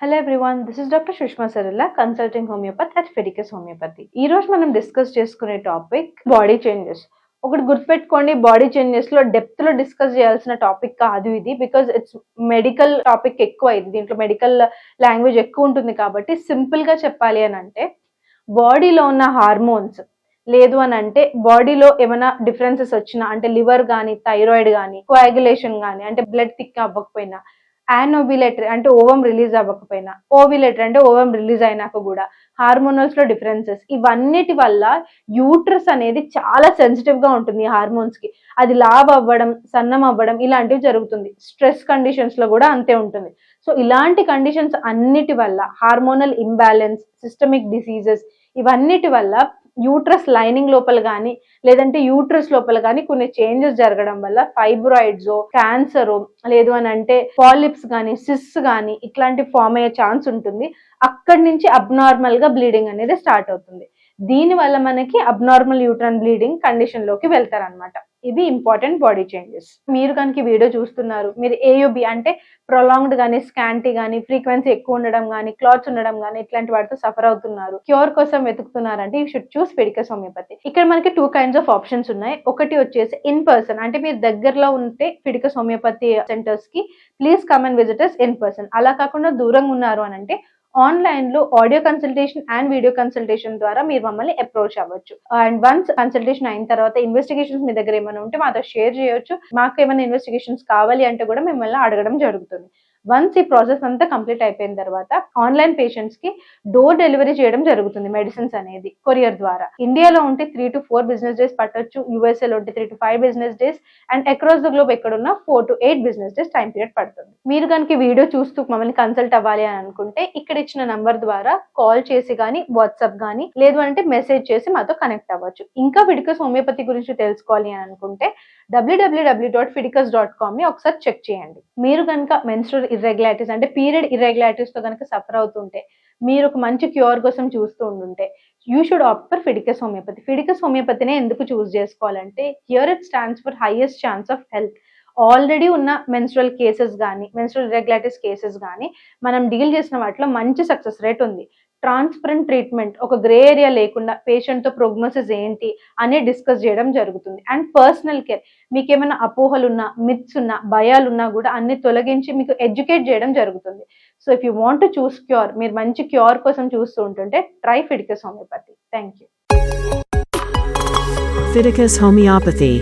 Hello everyone this is doctor Sushma Saralla consulting homeopathy at Fiticus homeopathy ఈ రోజు మనం discuss చేసుకునే topic body changes ఒకటి గుర్తుపెట్టుకోండి బాడీ చేంజెస్లో డెప్త్లో డిస్కస్ చేయాల్సిన టాపిక్ కాదు ఇది బికాజ్ ఇట్స్ మెడికల్ టాపిక్ ఎక్కువ ఇది. దీంట్లో మెడికల్ లాంగ్వేజ్ ఎక్కువ ఉంటుంది కాబట్టి సింపుల్గా చెప్పాలి అని అంటే బాడీలో ఉన్న హార్మోన్స్ లేదు అని అంటే బాడీలో ఏమైనా డిఫరెన్సెస్ వచ్చినా అంటే లివర్ కానీ థైరాయిడ్ కానీ కోయాగులేషన్ కానీ అంటే బ్లడ్ థిక్ అవ్వకపోయినా యానోబిలేటరీ అంటే ఓవం రిలీజ్ అవ్వకపోయినా ఓవిలేటరీ అంటే ఓవం రిలీజ్ అయినాక కూడా హార్మోనల్స్లో డిఫరెన్సెస్ ఇవన్నిటి వల్ల యూట్రస్ అనేది చాలా సెన్సిటివ్గా ఉంటుంది హార్మోన్స్కి. అది లావ్ అవ్వడం సన్నం అవ్వడం ఇలాంటివి జరుగుతుంది. స్ట్రెస్ కండిషన్స్లో కూడా అంతే ఉంటుంది. సో ఇలాంటి కండిషన్స్ అన్నిటి వల్ల హార్మోనల్ ఇంబ్యాలెన్స్ సిస్టమిక్ డిసీజెస్ ఇవన్నిటి వల్ల యూట్రస్ లైనింగ్ లోపల కానీ లేదంటే యూట్రస్ లోపల కానీ కొన్ని చేంజెస్ జరగడం వల్ల ఫైబ్రాయిడ్స్ క్యాన్సర్ లేదు అని అంటే పాలిప్స్ కానీ సిస్ కానీ ఇట్లాంటి ఫామ్ అయ్యే ఛాన్స్ ఉంటుంది. అక్కడి నుంచి అబ్నార్మల్గా బ్లీడింగ్ అనేది స్టార్ట్ అవుతుంది. దీని వల్ల మనకి అబ్నార్మల్ యూట్రన్ బ్లీడింగ్ కండిషన్లోకి వెళ్తారనమాట ఇవి ఇంపార్టెంట్ బాడీ చేంజెస్ మీరు కనుక వీడియో చూస్తున్నారు మీరు ఏయుబి అంటే ప్రొలాంగ్డ్ కానీ స్కాంటీ కానీ ఫ్రీక్వెన్సీ ఎక్కువ ఉండడం కానీ క్లాత్స్ ఉండడం కానీ ఇట్లాంటి వాటితో సఫర్ అవుతున్నారు. క్యూర్ కోసం వెతుకుతున్నారంటే you should choose Fiticus homeopathy ఇక్కడ మనకి టూ కైండ్స్ ఆఫ్ ఆప్షన్స్ ఉన్నాయి. ఒకటి వచ్చేసి ఇన్ పర్సన్ అంటే మీరు దగ్గరలో ఉంటే Fidicus homeopathy సెంటర్స్కి please come and visitors in person అలా కాకుండా దూరంగా ఉన్నారు అని అంటే ఆన్లైన్లో audio consultation and video consultation ద్వారా మీరు మమ్మల్ని అప్రోచ్ అవ్వచ్చు. అండ్ వన్స్ కన్సల్టేషన్ అయిన తర్వాత ఇన్వెస్టిగేషన్స్ మీ దగ్గర ఏమైనా ఉంటే మాతో షేర్ చేయొచ్చు. మాకు ఏమైనా ఇన్వెస్టిగేషన్స్ కావాలి అంటే కూడా మిమ్మల్ని అడగడం జరుగుతుంది. వన్స్ ఈ ప్రాసెస్ అంతా కంప్లీట్ అయిపోయిన తర్వాత ఆన్లైన్ పేషెంట్స్కి డోర్ డెలివరీ చేయడం జరుగుతుంది మెడిసిన్స్ అనేది కొరియర్ ద్వారా. ఇండియాలో ఉంటే three to four business days పట్టొచ్చు యూఎస్ఏలో ఉంటే three to five business days and across the globe ఎక్కడున్న four to eight business days time period పడుతుంది. మీరు కనుక వీడియో చూస్తూ మమ్మల్ని కన్సల్ట్ అవ్వాలి అని అనుకుంటే ఇక్కడ ఇచ్చిన నంబర్ ద్వారా కాల్ చేసి కానీ వాట్సాప్ కానీ లేదు అంటే మెసేజ్ చేసి మాతో కనెక్ట్ అవ్వచ్చు. ఇంకా ఫిడికస్ హోమియోపతి గురించి తెలుసుకోవాలి అని అనుకుంటే W W W dot Fiticus dot కామ్ని ఒకసారి చెక్ చేయండి. మీరు కనుక మెన్స్ట్రల్ ఇర్రెగ్యులారిటీస్ అంటే పీరియడ్ ఇర్రెగ్యులారిటీస్తో కనుక సఫర్ అవుతుంటే మీరు ఒక మంచి క్యూర్ కోసం చూస్తూ ఉండుంటే you should opt for Fiticus homeopathy Fiticus హోమియోపతినే ఎందుకు చూస్ చేసుకోవాలంటే here it stands for highest chance of health already ఉన్న మెన్స్ట్రల్ కేసెస్ కానీ మెన్స్ట్రల్ ఇర్రెగ్యులారిటీస్ కేసెస్ కానీ మనం డీల్ చేసిన వాటిలో మంచి సక్సెస్ రేట్ ఉంది. ట్రాన్స్పరెంట్ ట్రీట్మెంట్ ఒక గ్రే ఏరియా లేకుండా పేషెంట్తో ప్రోగ్నోసిస్ ఏంటి అని డిస్కస్ చేయడం జరుగుతుంది. అండ్ పర్సనల్ కేర్ మీకు ఏమైనా అపోహలు ఉన్నా మిత్స్ ఉన్నా భయాలు ఉన్నా కూడా అన్ని తొలగించి మీకు ఎడ్యుకేట్ చేయడం జరుగుతుంది. So if you want choose cure మీరు మంచి క్యూర్ కోసం చూస్తూ ఉంటుంటే try Fiticus homeopathy. Thank you. Fiticus Homeopathy